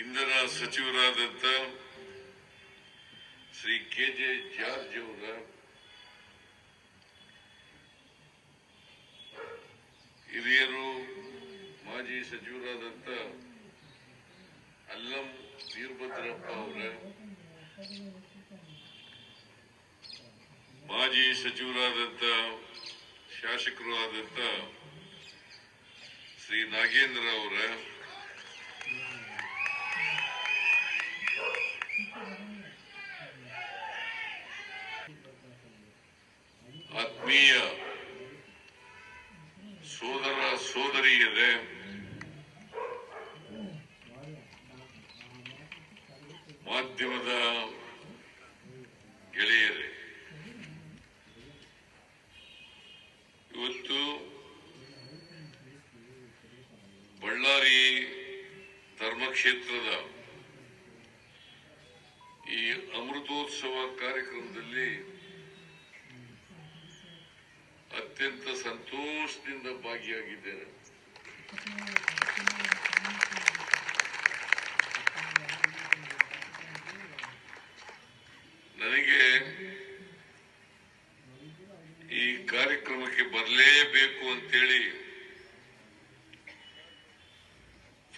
ಸಚಿವರಾದಂತ Shri K J George ಅವರ ಹಿರಿಯರು, ಮಾಜಿ ಸಚಿವರಾದಂತ ಅಲ್ಲಂ ವೀರಭದ್ರಪ್ಪ ಅವರ ಮಾಜಿ ಸಚಿವರಾದಂತ ಶಾಸಕರು ಆದಂತ ಶ್ರೀ ನಾಗೇಂದ್ರ ಅವರ ಆತ್ಮೀಯ ಸೋದರ ಸೋದರಿಯರೇ ಮಾಧ್ಯಮದ ಗೆಳೆಯರೇ ಇವತ್ತು ಬಳ್ಳಾರಿ ಧರ್ಮಕ್ಷೇತ್ರದ ಈ ಅಮೃತೋತ್ಸವ ಕಾರ್ಯಕ್ರಮದಲ್ಲಿ ಅತ್ಯಂತ ಸಂತೋಷದಿಂದ ಭಾಗಿಯಾಗಿದ್ದೇನೆ. ನನಗೆ ಈ ಕಾರ್ಯಕ್ರಮಕ್ಕೆ ಬರಲೇಬೇಕು ಅಂತೇಳಿ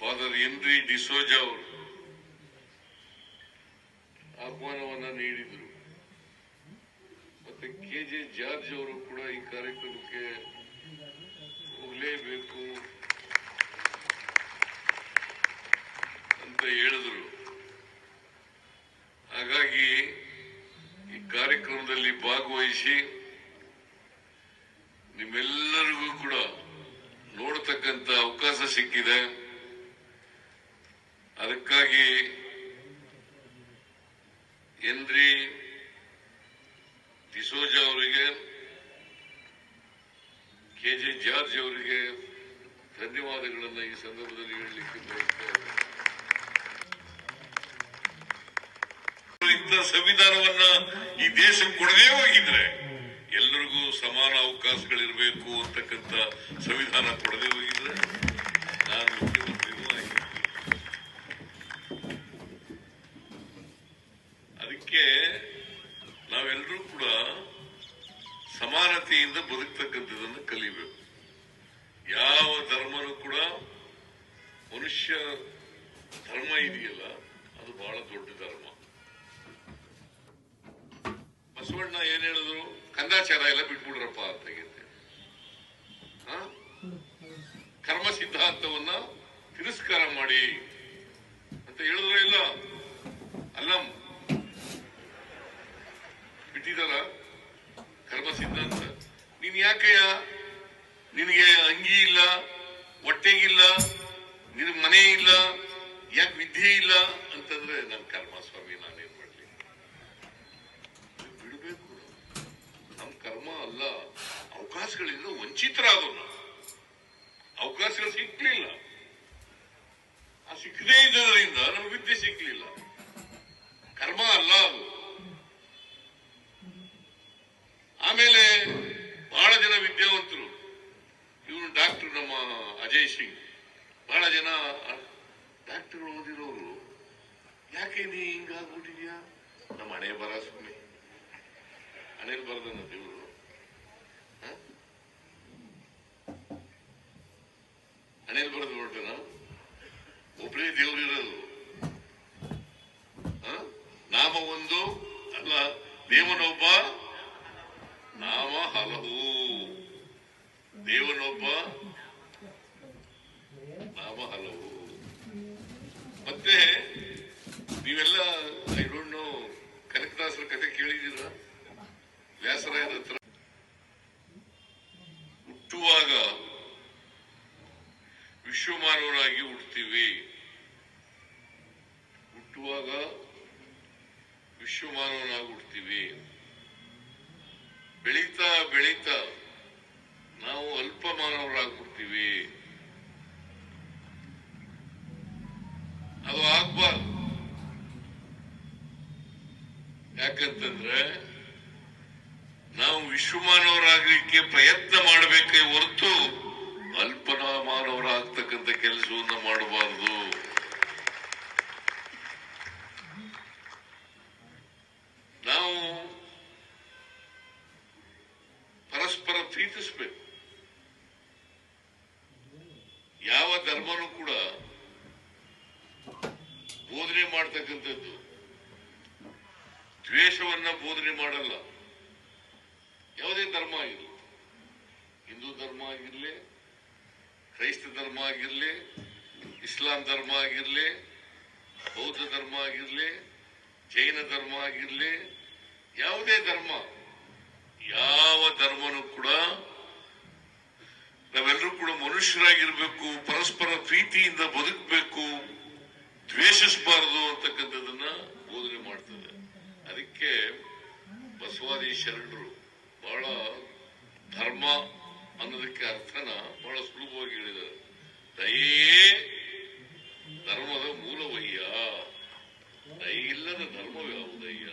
ಫಾದರ್ ಎನ್ರಿ ಡಿಸೋಜಾ ಅವರು ಆಹ್ವಾನವನ್ನ ನೀಡಿದರು. ಮತ್ತೆ ಕೆ ಜೆ ಜಾರ್ಜ್ ಅವರು ಕೂಡ ಈ ಕಾರ್ಯಕ್ರಮಕ್ಕೆ ಹೋಗಲೇಬೇಕು ಅಂತ ಹೇಳಿದ್ರು. ಹಾಗಾಗಿ ಈ ಕಾರ್ಯಕ್ರಮದಲ್ಲಿ ಭಾಗವಹಿಸಿ ನಿಮ್ಮೆಲ್ಲರಿಗೂ ಕೂಡ ನೋಡತಕ್ಕಂತ ಅವಕಾಶ ಸಿಕ್ಕಿದೆ. ಅದಕ್ಕಾಗಿ ಎನ್ರಿ ಡಿಸೋಜಾ ಅವರಿಗೆ ಅವರಿಗೆ ಧನ್ಯವಾದಗಳನ್ನು ಈ ಸಂದರ್ಭದಲ್ಲಿ ಹೇಳಲಿಕ್ಕೆ. ಇಂಥ ಸಂವಿಧಾನವನ್ನ ಈ ದೇಶಕ್ಕೆ ಕೊಡದೇ ಹೋಗಿದ್ರೆ ಎಲ್ಲರಿಗೂ ಸಮಾನ ಅವಕಾಶಗಳಿರಬೇಕು ಅಂತಕ್ಕಂಥ ಸಂವಿಧಾನ ಕೊಡದೇ ಹೋಗಿದ್ರೆ ನಾನು ಅದಕ್ಕೆ ನಾವೆಲ್ಲರೂ ಕೂಡ ಸಮಾನತೆಯಿಂದ ಬದುಕ್ತಕ್ಕಂಥದ್ದನ್ನು ಕಲಿಬೇಕು ಯಾವ ಧರ್ಮನೂ ಕೂಡ ಮನುಷ್ಯ ಧರ್ಮ ಇದೆಯಲ್ಲ, ಅದು ಬಹಳ ದೊಡ್ಡ ಧರ್ಮ. ಬಸವಣ್ಣ ಏನ್ ಹೇಳಿದ್ರು? ಕಂದಾಚಾರ ಎಲ್ಲ ಬಿಟ್ಬಿಡ್ರಪ್ಪ ಅಂತ? ಕರ್ಮ ಸಿದ್ಧಾಂತವನ್ನ ತಿರಸ್ಕಾರ ಮಾಡಿ ಅಂತ ಹೇಳಿದ್ರು ಇಲ್ಲ? ಅಲ್ಲ. ಬಿಟ್ಟಿದಾರ ಕರ್ಮ ಸಿದ್ಧಾಂತ. ನೀನ್ ಯಾಕೆಯ ನಿನಗೆ ಅಂಗಿ ಇಲ್ಲ, ಹೊಟ್ಟೆಗಿಲ್ಲ ನಿನ್ ಮನೆ ಇಲ್ಲ, ಯಾಕೆ ವಿದ್ಯೆ ಇಲ್ಲ ಅಂತಂದ್ರೆ ನನ್ನ ಕರ್ಮ ಸ್ವಾಮಿ ನಾನೇನ್ ಮಾಡ್ಲಿ? ಬಿಡಬೇಕು ನಮ್ ಕರ್ಮ ಅಲ್ಲ, ಅವಕಾಶಗಳಿಂದ ವಂಚಿತರಾದವು. ಅವಕಾಶಗಳು ಸಿಕ್ಲಿಲ್ಲ. ಆ ಸಿಕ್ಕದೇ ಇದ್ದರಿಂದ ನಮ್ಗೆ ವಿದ್ಯೆ ಸಿಕ್ಲಿಲ್ಲ. ಕರ್ಮ ಅಲ್ಲ ಅದು. ಆಮೇಲೆ ಬಹಳ ಜನ ವಿದ್ಯಾವಂತರು. ಡಾಕ್ಟರ್ ನಮ್ಮ ಅಜಯ್ ಸಿಂಗ್ ಬಹಳ ಜನ ಡಾಕ್ಟರ್ ಓದಿರೋರು, ಯಾಕೆ ನೀ ಹಿಂಗಾಗ್ಬಿಟ್ಟಿದ್ಯಾ? ನಮ್ಮ ಹಣೆ ಬರ ಸುಮ್ಮನೆ ಹಣೆಲ್ ಬರದನ್ನ ದೇವರು. ಹಣೆಲ್ ಬರೆದು ಹೊರಟನ? ಒಬ್ಬರೇ ದೇವ್ರು ಇರೋದು? ನಾಮ ಒಂದು, ಅಲ್ಲ, ದೇವನೊಬ್ಬ, ನಾಮ ಹಲವು. ದೇವನೊಬ್ಬ ನಾಮ ಹಲವು. ಮತ್ತೆ, ನೀವೆಲ್ಲ ಐ ಡೋಂಟ್ ನೋ ಕನಕದಾಸರ ಕಥೆ ಕೇಳಿದ್ದೀರಾ? ವ್ಯಾಸರಾಯರ ಹತ್ರ. ಹುಟ್ಟುವಾಗ ವಿಶ್ವಮಾನವರಾಗಿ ಹುಡ್ತೀವಿ ಹುಟ್ಟುವಾಗ ವಿಶ್ವಮಾನವನಾಗಿ ಹುಡ್ತೀವಿ ಬೆಳೀತಾ ಬೆಳೀತಾ ನಾವು ಅಲ್ಪ ಮಾನವರಾಗ್ಬಿಡ್ತೀವಿ ಅದು ಆಗ್ಬಾರ್ದು. ಯಾಕಂತಂದ್ರೆ ನಾವು ವಿಶ್ವಮಾನವರಾಗಲಿಕ್ಕೆ ಪ್ರಯತ್ನ ಮಾಡಬೇಕೇ ಹೊರತು ಅಲ್ಪನಾ ಮಾನವರಾಗ್ತಕ್ಕಂಥ ಕೆಲಸವನ್ನು ಮಾಡಬಾರದು. ನಾವು ಪರಸ್ಪರ ಪ್ರೀತಿಸ್ಬೇಕು. ಧರ್ಮನೂ ಕೂಡ ಬೋಧನೆ ಮಾಡ್ತಕ್ಕಂಥದ್ದು. ದ್ವೇಷವನ್ನ ಬೋಧನೆ ಮಾಡಲ್ಲ. ಯಾವುದೇ ಧರ್ಮ ಆಗಿರಲಿ. ಹಿಂದೂ ಧರ್ಮ ಆಗಿರಲಿ, ಕ್ರೈಸ್ತ ಧರ್ಮ ಆಗಿರಲಿ, ಇಸ್ಲಾಂ ಧರ್ಮ ಆಗಿರಲಿ, ಬೌದ್ಧ ಧರ್ಮ ಆಗಿರಲಿ, ಜೈನ ಧರ್ಮ ಆಗಿರಲಿ, ಯಾವುದೇ ಧರ್ಮ, ಯಾವ ಧರ್ಮನೂ ಕೂಡ ನಾವೆಲ್ಲರೂ ಕೂಡ ಮನುಷ್ಯರಾಗಿರ್ಬೇಕು, ಪರಸ್ಪರ ಪ್ರೀತಿಯಿಂದ ಬದುಕಬೇಕು, ದ್ವೇಷಿಸಬಾರದು ಅಂತಕ್ಕಂಥದ್ದನ್ನ ಬೋಧನೆ ಮಾಡ್ತದೆ. ಅದಕ್ಕೆ ಬಸವಾದಿ ಶರಣರು ಬಹಳ ಧರ್ಮ ಅನ್ನೋದಕ್ಕೆ ಅರ್ಥನ ಬಹಳ ಸುಲಭವಾಗಿ ಹೇಳಿದ್ದಾರೆ. ದಯೇ ಧರ್ಮದ ಮೂಲವಯ್ಯ. ದಯ ಇಲ್ಲದ ಧರ್ಮವ್ಯಾವುದಯ್ಯ